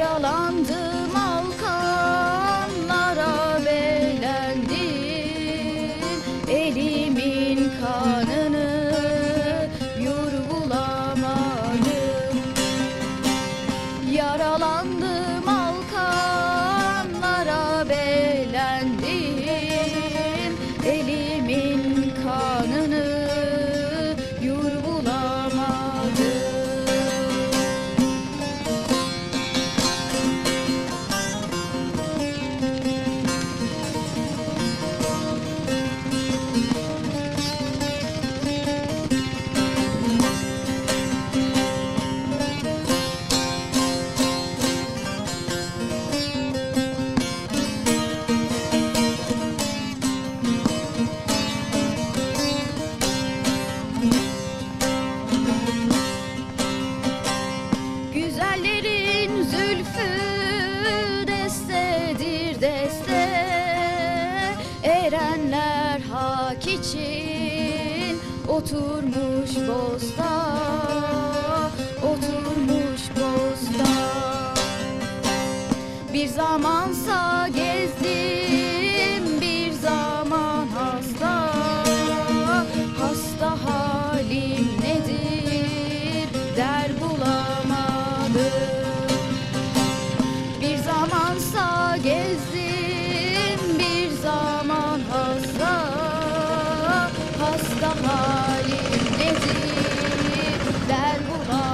Yaralandım alkanlara belendim Elimin kanını yurgulamadım. Yaralandım Güzellerin zülfü destedir deste. Erenler hak için oturmuş bosta Oturmuş bosta Bir zamansa gezdim Gamalin nezir der bulan